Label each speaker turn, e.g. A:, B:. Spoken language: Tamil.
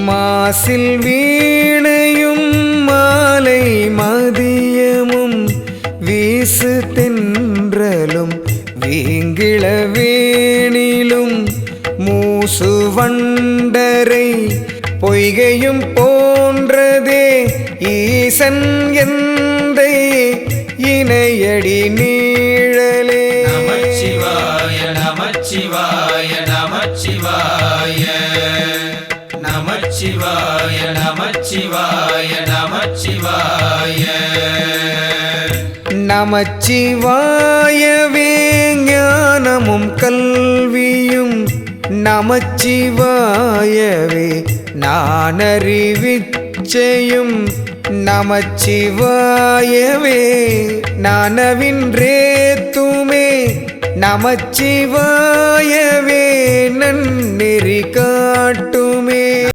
A: மாசில் வீணையும் மாலை மதியமும் வீசு தென்றலும் வீங்கிள வேணிலும் மூசு வண்டரை பொய்கையும் போன்றதே ஈசன் எந்த இணையடி நீழலே.
B: நமச்சிவாய நமச்சிவாய நமச்சிவாய. நமச்சிவாய நமச்சிவாய நமச்சிவாய.
A: நமச்சிவாயவே ஞானமும் கல்வியும் நமச்சிவாயவே. நானறிவிச்சையும் நமச்சிவாயவே. நானவின்றே நானவின்றேத்துமே நமச்சிவாயவே.